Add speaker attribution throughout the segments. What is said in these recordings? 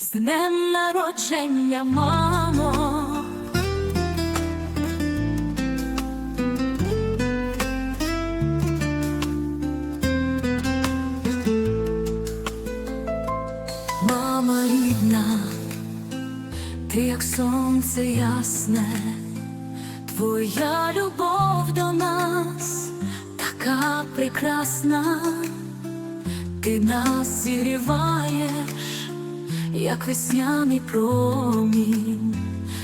Speaker 1: З днем народження, мамо. Мама рідна, ти як сонце ясне, твоя любов до нас така прекрасна, ти нас зігріваєш, як весняний промінь.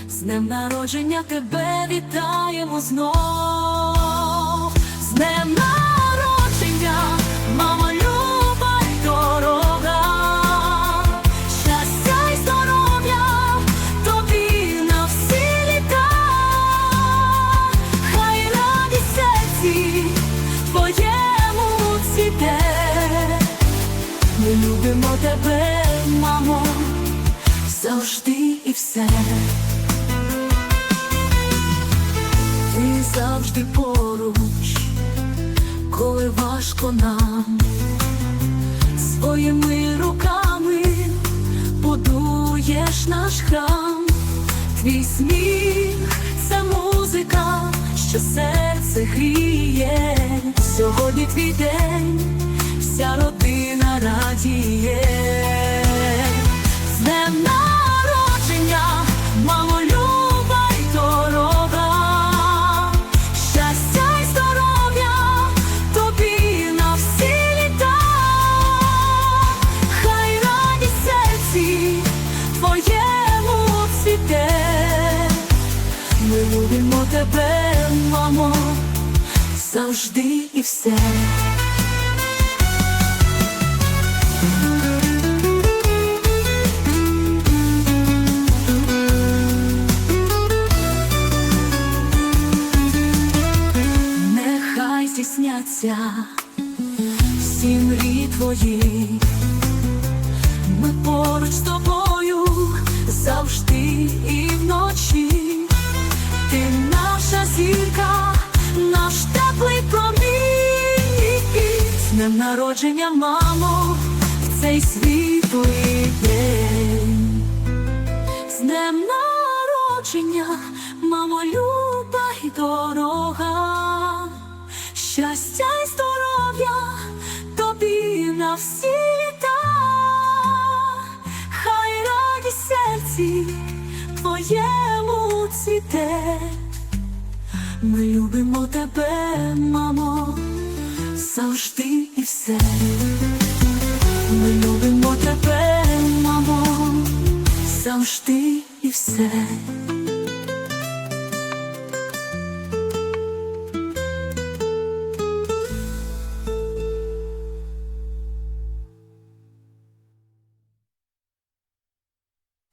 Speaker 1: З днем народження тебе вітаємо знов. З днем народження, мама люба й дорога. Щастя й здоров'я тобі на всі літа. Хай радість серці твоєму цвіте. Ми любимо тебе, мамо, завжди і все. Ти завжди поруч, коли важко нам, своїми руками будуєш наш храм, твій сміх це музика, що серце гріє. Сьогодні твій день, тебе, мамо, завжди і все. Нехай здійсняться всі мрії твої, ми поруч з тобою днем народження, мамо, в цей світлий день. З днем народження, мамо, люба й дорога. Щастя й здоров'я тобі на всі літа. Хай радість серці твоєму цвіте. Ми любимо тебе, мамо, завжди і все. Ми любимо тебе, мамо, завжди і все.